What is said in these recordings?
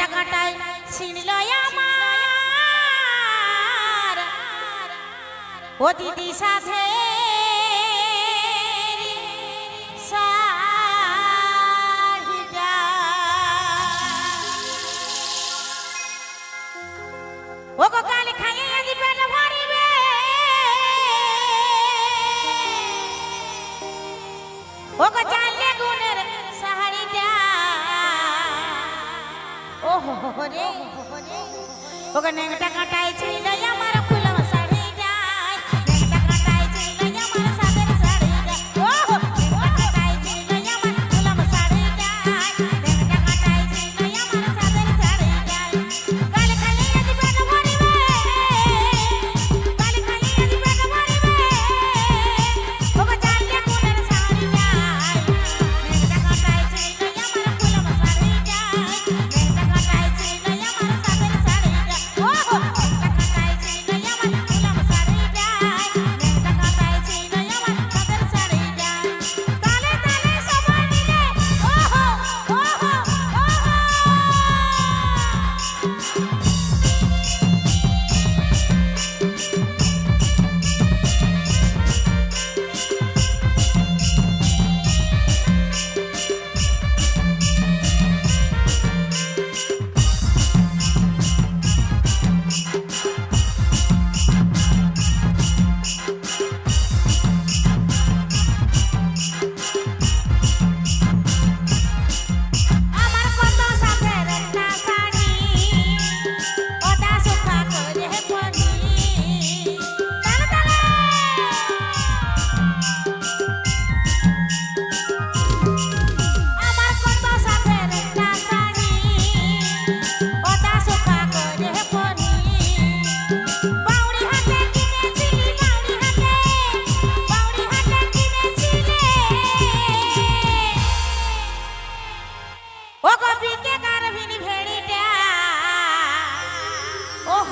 ডাকাটায় ছিনল আমার। ও দিদি সাথে ওরে ওকে ন্যাংটা কাটায় ছিল আমার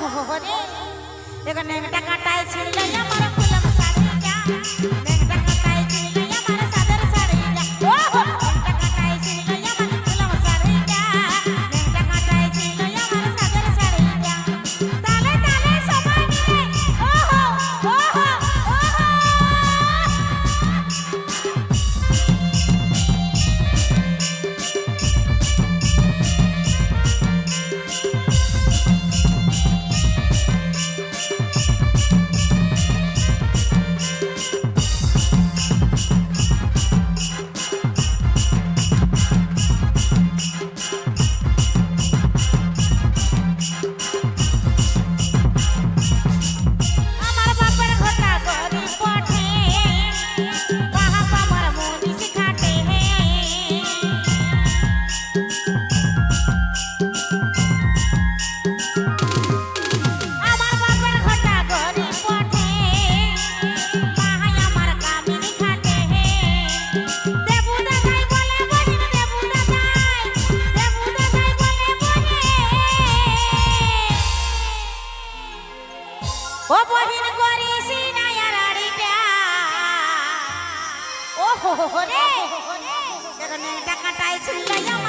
ওহো রে এখানে একটা কাটায় ছিড়লে আমার ফুলম শাড়িটা রে! টাকাটাই ছিল